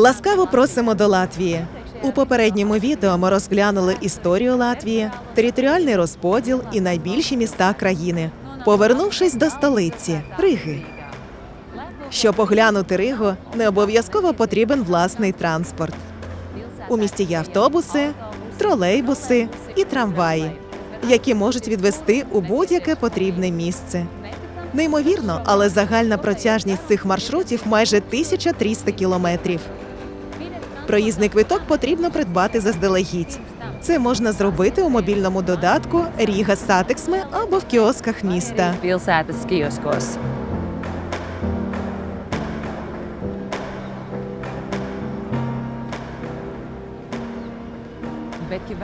Ласкаво просимо до Латвії. У попередньому відео ми розглянули історію Латвії, територіальний розподіл і найбільші міста країни, повернувшись до столиці Риги. Щоб оглянути Ригу, не обов'язково потрібен власний транспорт. У місті є автобуси, тролейбуси і трамваї, які можуть відвести у будь-яке потрібне місце. Неймовірно, але загальна протяжність цих маршрутів майже 1300 кілометрів. Проїзний квиток потрібно придбати заздалегідь. Це можна зробити у мобільному додатку Ріга Сатексме або в кіосках міста.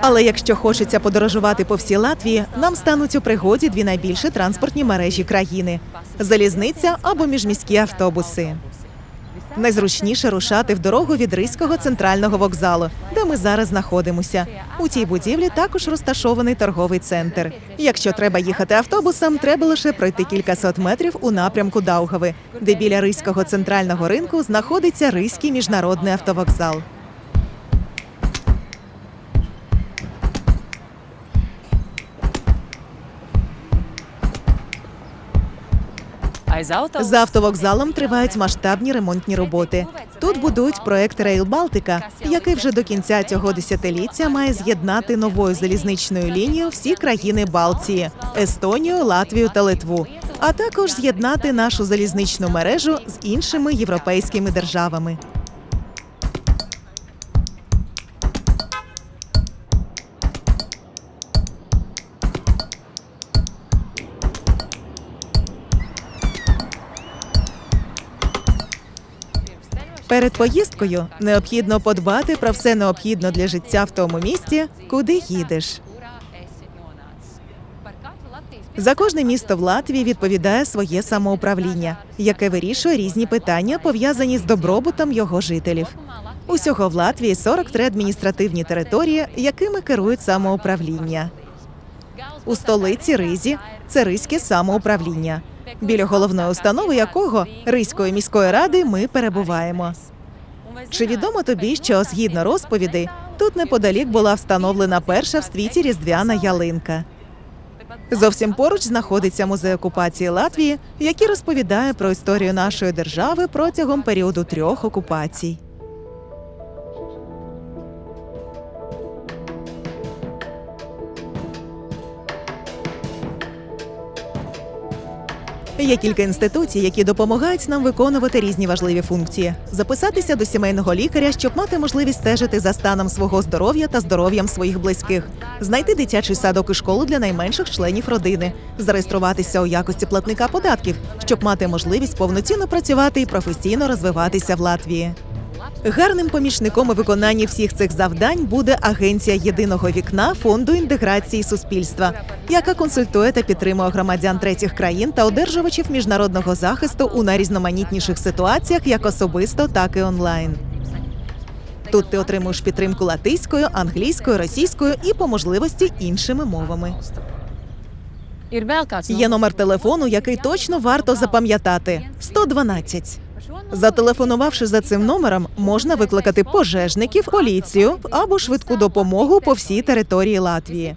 Але якщо хочеться подорожувати по всій Латвії, нам стануть у пригоді дві найбільші транспортні мережі країни: залізниця або міжміські автобуси. Найзручніше рушати в дорогу від Ризького центрального вокзалу, де ми зараз знаходимося. У цій будівлі також розташований торговий центр. Якщо треба їхати автобусом, треба лише пройти кількасот метрів у напрямку Даугави, де біля Ризького центрального ринку знаходиться Ризький міжнародний автовокзал. За автовокзалом тривають масштабні ремонтні роботи. Тут будують проект Рейл Балтика, який вже до кінця цього десятиліття має з'єднати новою залізничною лінією всі країни Балтії Естонію, Латвію та Литву, а також з'єднати нашу залізничну мережу з іншими європейськими державами. Перед поїздкою необхідно подбати про все необхідне для життя в тому місті, куди їдеш. За кожне місто в Латвії відповідає своє самоуправління, яке вирішує різні питання, пов'язані з добробутом його жителів. Усього в Латвії 43 адміністративні території, якими керують самоуправління. У столиці Ризі це Ризьке самоуправління, біля головної установи якого Ризької міської ради ми перебуваємо. Чи відомо тобі, що згідно розповідей, тут неподалік була встановлена перша в світі різдвяна ялинка? Зовсім поруч знаходиться музей окупації Латвії, який розповідає про історію нашої держави протягом періоду трьох окупацій. Є кілька інституцій, які допомагають нам виконувати різні важливі функції: записатися до сімейного лікаря, щоб мати можливість стежити за станом свого здоров'я та здоров'ям своїх близьких, знайти дитячий садок і школу для найменших членів родини, зареєструватися у якості платника податків, щоб мати можливість повноцінно працювати і професійно розвиватися в Латвії. Гарним помічником у виконанні всіх цих завдань буде агенція єдиного вікна фонду інтеграції суспільства, яка консультує та підтримує громадян третіх країн та одержувачів міжнародного захисту у найрізноманітніших ситуаціях, як особисто, так і онлайн. Тут ти отримуєш підтримку латиською, англійською, російською і по можливості іншими мовами. Є номер телефону, який точно варто запам'ятати 112. Зателефонувавши за цим номером, можна викликати пожежників, поліцію або швидку допомогу по всій території Латвії.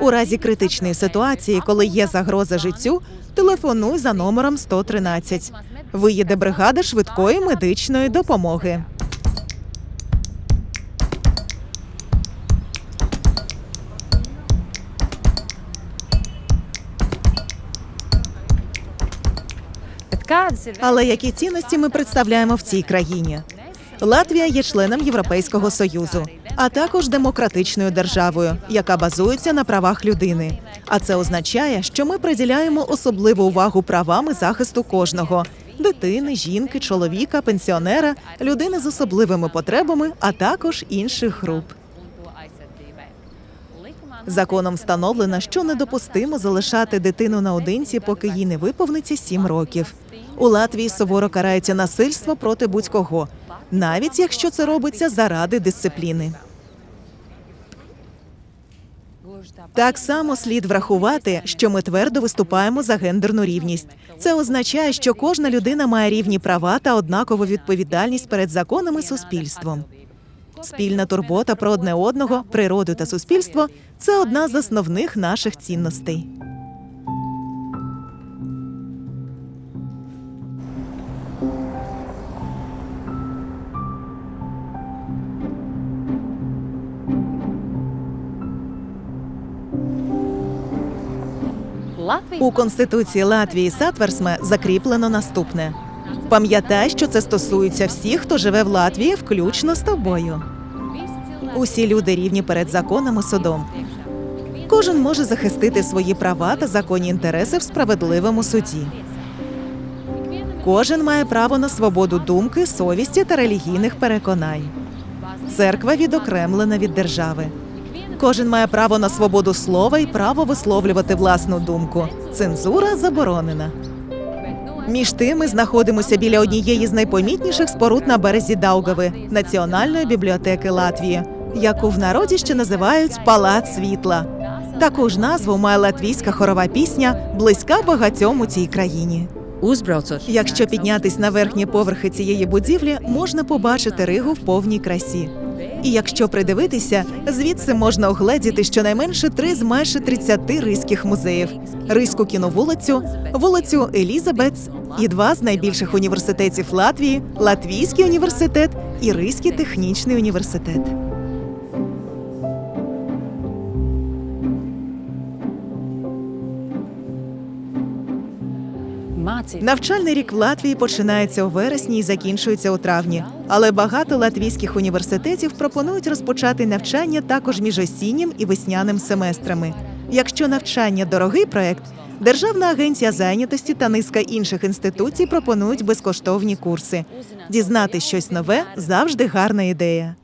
У разі критичної ситуації, коли є загроза життю, телефонуй за номером 113. Виїде бригада швидкої медичної допомоги. Але які цінності ми представляємо в цій країні? Латвія є членом Європейського союзу, а також демократичною державою, яка базується на правах людини. А це означає, що ми приділяємо особливу увагу правам і захисту кожного дитини, жінки, чоловіка, пенсіонера, людини з особливими потребами, а також інших груп. Законом встановлено, що недопустимо залишати дитину наодинці, поки їй не виповниться сім років. У Латвії суворо карається насильство проти будь-кого, навіть якщо це робиться заради дисципліни. Так само слід врахувати, що ми твердо виступаємо за гендерну рівність. Це означає, що кожна людина має рівні права та однакову відповідальність перед законом і суспільством. Спільна турбота про одне одного, природу та суспільство це одна з основних наших цінностей. У конституції Латвії Сатверсме закріплено наступне: пам'ятай, що це стосується всіх, хто живе в Латвії, включно з тобою. Усі люди рівні перед законом і судом. Кожен може захистити свої права та законні інтереси в справедливому суді. Кожен має право на свободу думки, совісті та релігійних переконань. Церква відокремлена від держави. Кожен має право на свободу слова і право висловлювати власну думку. Цензура заборонена. Між тим ми знаходимося біля однієї з найпомітніших споруд на березі Даугави Національної бібліотеки Латвії, яку в народі ще називають Палац світла. Таку ж назву має латвійська хорова пісня, близька багатьом у цій країні. Якщо піднятись на верхні поверхи цієї будівлі, можна побачити Ригу в повній красі. І якщо придивитися, звідси можна огледіти щонайменше три з майже 30 ризьких музеїв: Ризьку кіновулицю, вулицю Елізабетс і два з найбільших університетів Латвії Латвійський університет і Ризький технічний університет. Mācīt. Навчальний рік в Латвії починається у вересні і закінчується у травні. Але багато латвійських університетів пропонують розпочати навчання також між осіннім і весняним семестрами. Якщо навчання дорогий проект, Державна агенція зайнятості та низка інших інституцій пропонують безкоштовні курси. Дізнати щось нове завжди гарна ідея.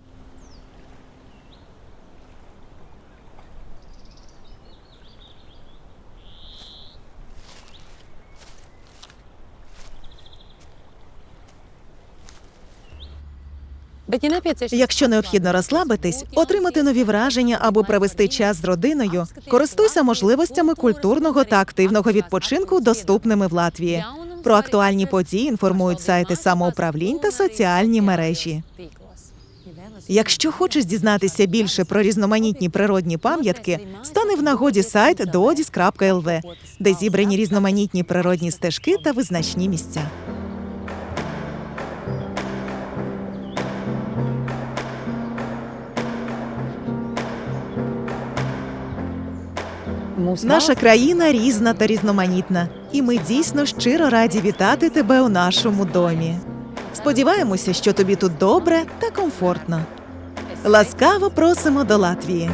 Якщо необхідно розслабитись, отримати нові враження або провести час з родиною, користуйся можливостями культурного та активного відпочинку, доступними в Латвії. Про актуальні події інформують сайти самоуправлінь та соціальні мережі. Якщо хочеш дізнатися більше про різноманітні природні пам'ятки, стане в нагоді сайт doodis.lv, де зібрані різноманітні природні стежки та визначні місця. Наша країна різна та різноманітна, і ми дійсно щиро раді вітати тебе у нашому домі. Сподіваємося, що тобі тут добре та комфортно. Ласкаво просимо до Латвії.